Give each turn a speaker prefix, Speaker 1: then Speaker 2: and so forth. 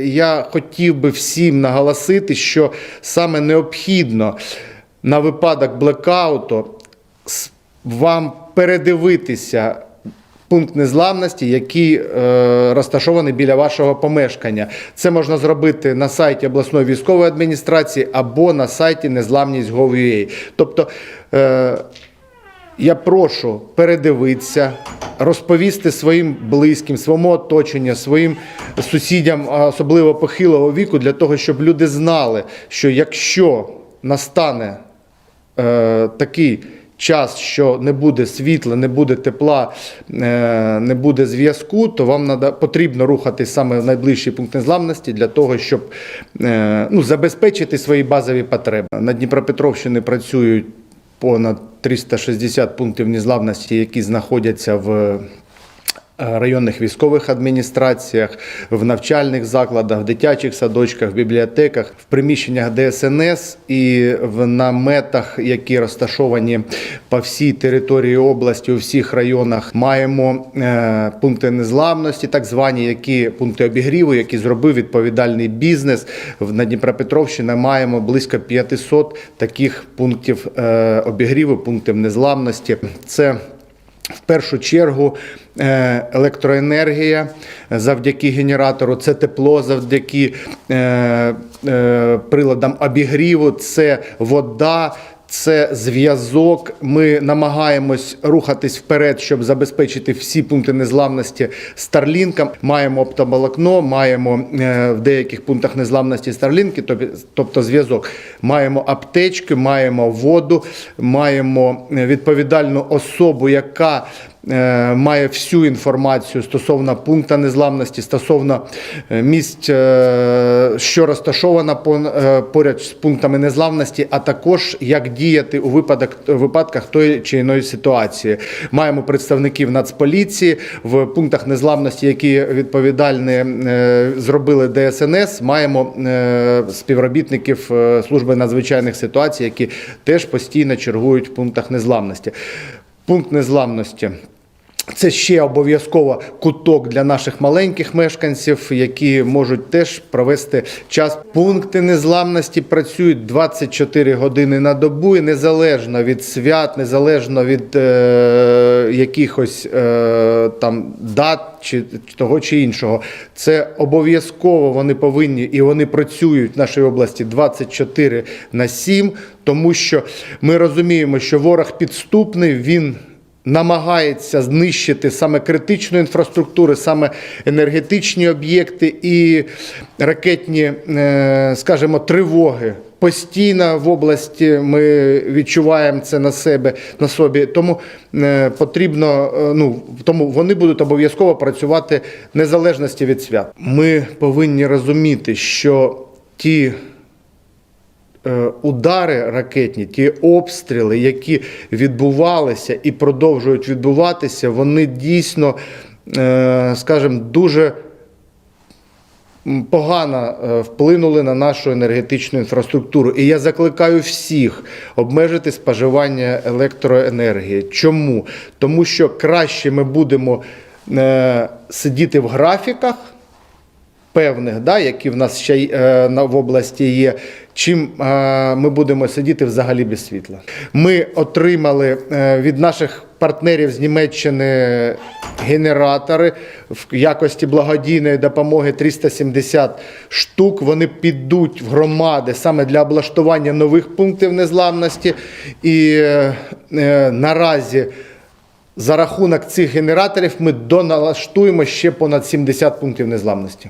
Speaker 1: Я хотів би всім наголосити, що саме необхідно на випадок блекауту вам передивитися пункт незламності, який е, розташований біля вашого помешкання. Це можна зробити на сайті обласної військової адміністрації або на сайті незламність.gov.ua. Тобто е, я прошу передивитися, розповісти своїм близьким, своєму оточенню, своїм сусідям, особливо похилого віку, для того, щоб люди знали, що якщо настане е, такий час, що не буде світла, не буде тепла, е, не буде зв'язку, то вам надо, потрібно рухатись саме в найближчий пункт незламності для того, щоб е, ну, забезпечити свої базові потреби. На Дніпропетровщині працюють понад 360 пунктів незламності, які знаходяться в районних військових адміністраціях, в навчальних закладах, в дитячих садочках, в бібліотеках, в приміщеннях ДСНС і в наметах, які розташовані по всій території області, у всіх районах. Маємо е, пункти незламності, так звані, які пункти обігріву, які зробив відповідальний бізнес. На Дніпропетровщині маємо близько 500 таких пунктів е, обігріву, пунктів незламності. Це в першу чергу е, електроенергія завдяки генератору, це тепло завдяки е, е, приладам обігріву, це вода. Це зв'язок. Ми намагаємось рухатись вперед, щоб забезпечити всі пункти незламності старлінкам. Маємо оптоволокно, маємо е, в деяких пунктах незламності старлінки, тобто зв'язок. Маємо аптечки, маємо воду, маємо е, відповідальну особу, яка має всю інформацію стосовно пункту незламності, стосовно е, місць, е, що розташовано е, поряд з пунктами незламності, а також як діяти у випадок, випадках тої чи іної ситуації. Маємо представників Нацполіції в пунктах незламності, які відповідальні е, зробили ДСНС. Маємо е, співробітників е, служби надзвичайних ситуацій, які теж постійно чергують в пунктах незламності. Пункт незламності. Це ще обов'язково куток для наших маленьких мешканців, які можуть теж провести час. Пункти незламності працюють 24 години на добу, і незалежно від свят, незалежно від е, якихось е, там дат чи того чи іншого. Це обов'язково вони повинні і вони працюють в нашій області 24 на 7, тому що ми розуміємо, що ворог підступний, він намагається знищити саме критичну інфраструктуру, саме енергетичні об'єкти і ракетні, е, скажімо, тривоги. Постійно в області ми відчуваємо це на себе на собі. Тому е, потрібно, е, ну тому вони будуть обов'язково працювати незалежності від свят. Ми повинні розуміти, що ті удари ракетні, ті обстріли, які відбувалися і продовжують відбуватися, вони дійсно, е, скажімо, дуже погано е, вплинули на нашу енергетичну інфраструктуру. І я закликаю всіх обмежити споживання електроенергії. Чому? Тому що краще ми будемо е, сидіти в графіках певних, да, які в нас ще е, в області є, чим е, ми будемо сидіти взагалі без світла. Ми отримали е, від наших партнерів з Німеччини генератори в якості благодійної допомоги 370 штук. Вони підуть в громади саме для облаштування нових пунктів незламності. І наразі за рахунок цих генераторів ми доналаштуємо ще понад 70 пунктів незламності.